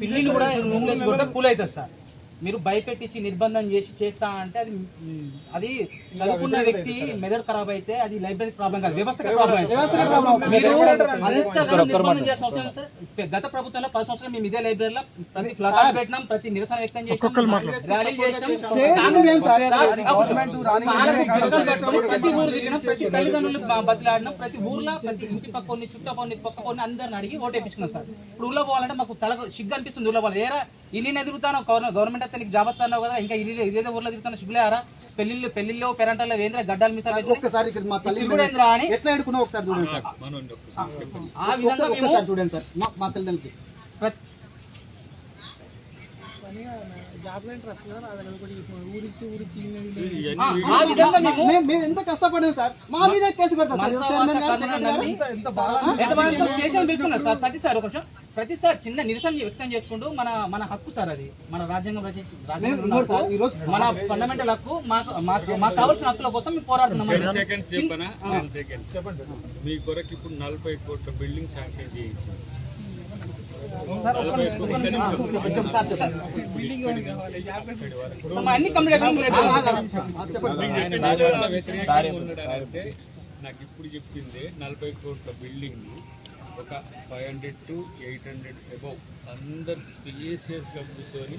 పిల్లిని కూడా రూమ్లో కొడితే కూల్ అవుతుంది సార్ మీరు భయపెట్టించి నిర్బంధం చేసి చేస్తా అంటే అది అది చదువుకున్న వ్యక్తి మెదడు ఖరాబ్ అయితే అది లైబ్రరీ ప్రాబ్లం కాదు వ్యవస్థ గత ప్రభుత్వంలో పది సంవత్సరాలు మేము ఇదే లైబ్రరీలో ప్రతి ఫ్లాట్ పెట్టినాం ప్రతి నిరసన వ్యక్తం చేసినాం ర్యాలీలు చేసినాం. ప్రతి ఊరు తిరిగినాం ప్రతి తల్లిదండ్రులు బ- బతిలాడినాం ప్రతి ఊర్లో ప్రతి ఇంటి పక్క కొన్ని చుట్ట కొన్ని పక్క కొన్ని అందరిని అడిగి ఓటు వేయించుకున్నాం సార్. ఇప్పుడు ఊళ్ళో పోవాలంటే మాకు తల సిగ్గు అనిపిస్తుంది ఊళ్ళో పోవాలి ఏరా ఇల్లు ఎదుగుతాను గవర్నమెంట్ అయితే నీకు జాబ్ అన్నావు కదా ఇంకా ఇల్లు ఇదేదో ఊర్లో తిరుగుతాను సిగ్గులేరా పెళ్ళిళ్ళు పెళ్ళిళ్ళు పెరంటాల్లో వేంద్ర గడ్డాలు మిసాలు ఒక్కసారి ఇక్కడ మా తల్లి తిరుగుడేంద్రా అని ఎట్లా ఎడుకున్నా ఒకసారి చూడండి సార్? ఆ విధంగా చూడండి సార్. మా తల్లిదండ్రులకి. మేము ఎంత కష్టపడాం సార్ మా మీద కేసు పెడతాం సార్. ఎంత బాగా స్టేషన్ పిలుస్తున్నారు సార్ ప్రతిసారి ఒక నిమిషం. ప్రతిసారి చిన్న నిరసన వ్యక్తం చేసుకుంటూ మన మన హక్కు సార్ అది. మన రాజ్యాంగం రచించి మన ఫండమెంటల్ హక్కు మాకు మాకు మాకు కావాల్సిన హక్కుల కోసం మేము పోరాడుతున్నాం మీ కొరకు ఇప్పుడు నలభై కోట్ల బిల్డింగ్ శాంక్షన్ చేయించాం. అన్ని కంప్లీట్ నాకు ఇప్పుడు చెప్పింది నలభై కోట్ల బిల్డింగ్. ఒక five hundred to eight hundred above అందరు స్పేసియస్గా కూర్చొని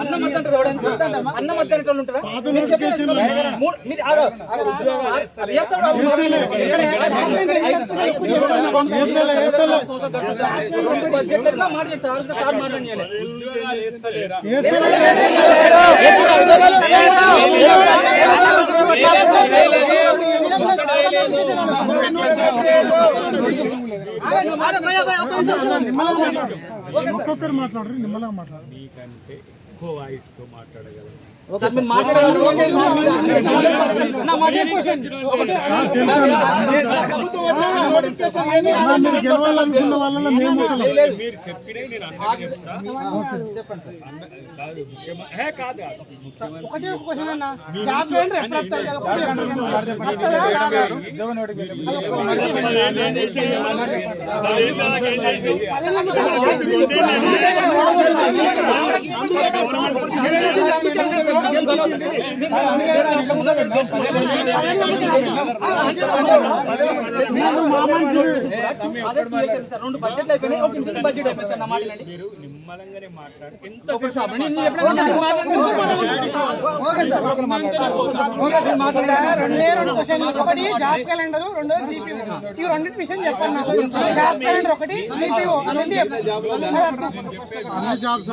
అన్నం వద్దంటారు? అన్నం వాళ్ళు ఉంటారా? రెండు మాట్లాడు సార్ సార్ మాట్లాడాలి ఒక్కొక్కరు మాట్లాడరు నిమ్మలంగా మాట్లాడరు ఎక్కువ వాయిస్తో మాట్లాడగలను సార్ గెలవాలనుకున్న వాళ్ళలో మేము. మీరు చెప్పినే నేను రెండు బడ్జెట్లు అయిపోయినాయి ఒక ఇంటికి బడ్జెట్ అయిపోయింది సార్ నా మాట. మీరు నిమ్మలంగానే ఎంత ఒక. నేను ఎప్పుడైనా. రెండే రెండు ఒకటి జాబ్ క్యాలెండర్ రెండోది జీపీఓ ఈ రెండింటి విషయం చెప్పండి నాకు జాబ్ క్యాలెండర్ ఒకటి జీపీఓ రెండు జాబ్స్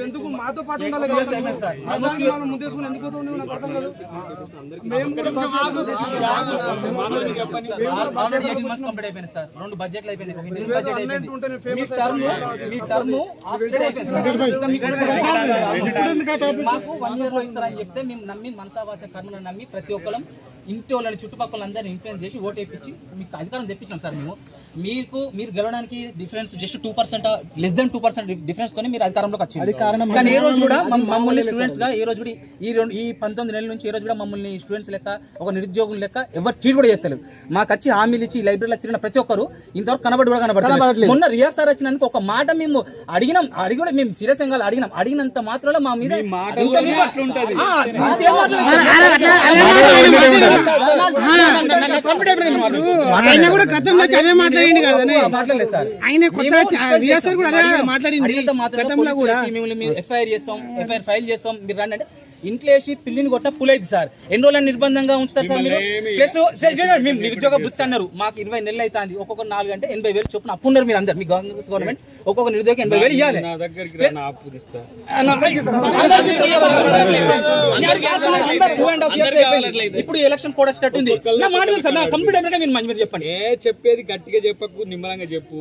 ఎందుకు మాతో పాటు ఉండాలి సార్. ముందేసుకుని ఎందుకు నాకు అర్థం కాదు రెండు బడ్జెట్లు మీకు వన్ ఇయర్లో ఇస్తారని చెప్తే మేము నమ్మి మనసావాచ కర్మలను నమ్మి ప్రతి ఒక్కరం ఇంటి వాళ్ళని చుట్టుపక్కల అందరిని ఇన్ఫ్లుయెన్స్ చేసి ఓటు వేయించి మీకు అధికారం తెప్పించాం సార్ మేము. మీకు మీరు గెలవడానికి difference just two percent less than two percent difference తోనే మీరు అధికారంలోకి వచ్చింది కానీ ఏ రోజు కూడా మమ్- మమ్మల్ని స్టూడెంట్స్గా ఏ రోజు కూడా ఈ రెండు ఈ పంతొమ్మిది నెలల నుంచి ఏ రోజు కూడా మమ్మల్ని స్టూడెంట్స్ లెక్క ఒక నిరుద్యోగుల లెక్క ఎవరు ట్రీట్ కూడా చేస్తలేరు మాకు వచ్చి హామీలు ఇచ్చి లైబ్రరీలో తిరిగిన ప్రతి ఒక్కరు ఇంతవరకు కనబడి కూడా కనబడలేదు మొన్న రియాజ్ సార్ వచ్చినందుకు ఒక మాట మేము అడిగినాం అడిగి కూడా మేము సీరియస్గా అడిగినాం అడిగినంత మాత్రంలో మా మీద కూడా గతంలో అదే మాట్లాడింది కదా మాట్లాడలేదు సార్. ఆయన కొత్త రియాసర్ కూడా అదే మాట్లాడింది. వచ్చి మిమ్మల్ని మీరు ఎఫ్ఐఆర్ చేస్తాం ఎఫ్ఐఆర్ ఫైల్ చేస్తాం మీరు రండి అంటే ఇంట్లో వేసి పిల్లిని కొట్టిన పుల్ అయింది సార్ ఎన్ని రోజులు నిర్బంధంగా ఉంచుతారు సార్ మీరు ప్లస్ సార్ చూడండి, మేము నిరుద్యోగ వృత్తి అన్నారు మాకు ఇరవై నెలలు అవుతుంది ఒక్కొక్క నాలుగు అంటే ఎనభై వేలు చొప్పున అప్పు ఉన్నారు మీరు అందరు మీ కాంగ్రెస్ గవర్నమెంట్ ఒక్కొక్క నిరుద్యోగం ఎనభై వేలు ఇవ్వాలి ఇప్పుడు ఎలక్షన్ కూడా స్టార్ట్ ఉంది నా మాట వినండి సార్ నా కంప్లీట్ అయినాక మీరు మంచి మీరు చెప్పండి ఏ చెప్పేది గట్టిగా చెప్పకు నిమ్మలంగా చెప్పు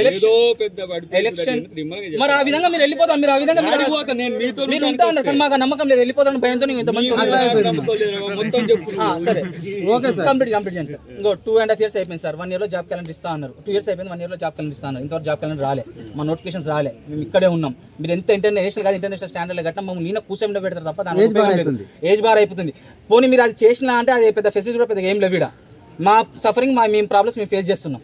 ఎలక్షన్- ఏదో పెద్ద పడిపోయి ఎలక్షన్ నిమ్మలంగా మరి ఆ విధంగా మీరు వెళ్ళిపోతాం మీరు ఆ విధంగా మీరు వెళ్ళిపోతా నేను మీతో మీరు ఉంటా ఉన్నారు మాకు నమ్మకం వెళ్ళిపోతాను భయంతో నేను ఇంతమంది సరే ఓకే సార్. కంప్లీట్ కంప్లీట్ చేయండి సార్. ఇంకో టూ అండ్ హాఫ్ ఇయర్స్ అయిపోయింది సార్. వన్ ఇయర్లో జాబ్ క్యాలెండర్ ఇస్తా అన్నారు. టూ ఇయర్స్ అయిపోయింది వన్ ఇయర్లో జాబ్ క్యాలెండర్ ఇస్తా అన్నారు. ఇంతవరకు జాబ్ క్యాలెండర్ రాలే. మా నోటిఫికేషన్స్ రాలే. మేము ఇక్కడే ఉన్నాం. మీరు ఎంత ఇంటర్నేషనల్ కాదు ఇంటర్నేషనల్ స్టాండర్డ్ గట్ట మమ్మల్ని ఈయన కూర్చొని పెడతారు తప్ప దాని. ఏజ్ బార్ అయిపోతుంది. పోనీ మీరు అది చేసినా అంటే అది పెద్ద ఫెసిలిటీ కూడా పెద్ద ఏం లేవిడ మా సఫరింగ్ మా మేము ప్రాబ్లమ్స్ మేము ఫేస్ చేస్తున్నాం.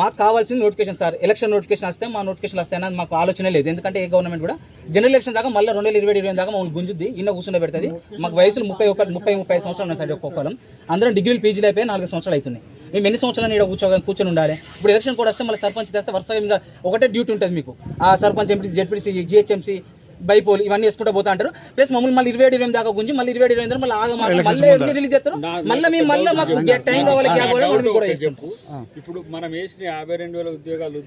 మాకు కావాల్సింది నోటిఫికేషన్ సార్ ఎలక్షన్ నోటిఫికేషన్ వస్తే మా నోటిఫికేషన్ వస్తాయని అన్నది మాకు ఆలోచన లేదు. ఎందుకంటే ఏ గవర్నమెంట్ కూడా జనరల్ ఎలక్షన్ దాకా మళ్ళీ రెండు వేల ఇరవై ఇరవై దాకా మమ్మల్ని గుంజుద్ది ఇన్న కూర్చుండే పెడుతుంది. మాకు వయసులు ముప్పై ఒక ముప్పై ముప్పై సంవత్సరాలు ఉన్నాయి సార్ ఒక్కొక్కరం అందరం డిగ్రీలు పీజీలు అయిపోయి నాలుగు సంవత్సరాలు అవుతున్నాయి. మేము ఎన్ని సంవత్సరాలు ఇక్కడ కూర్చో కూర్చొని ఉండాలి? ఇప్పుడు ఎలక్షన్ కూడా వస్తే మళ్ళీ సర్పంచ్ తెస్తే వరుసగా ఇంకా ఒకటే డ్యూటీ ఉంటుంది మీకు. ఆ sarpanch MPC ZPC GHMC bypoll ఇవన్నీ వేసుకుంటూ పోతా అంటారు. ప్లస్ మమ్మల్ని మళ్ళీ ఇరవై ఏడు ఇరవై దాకా గుంజి మళ్ళీ ఇరవై ఏడు ఇరవై మళ్ళీ ఆగ మళ్ళీ రిలీజ్ చేస్తారు. మళ్ళీ మేము మళ్ళీ మాకు టైం కావాలి గ్యాప్ కూడా ఇప్పుడు మనం వేసిన యాభై రెండు వేల ఉద్యోగాలు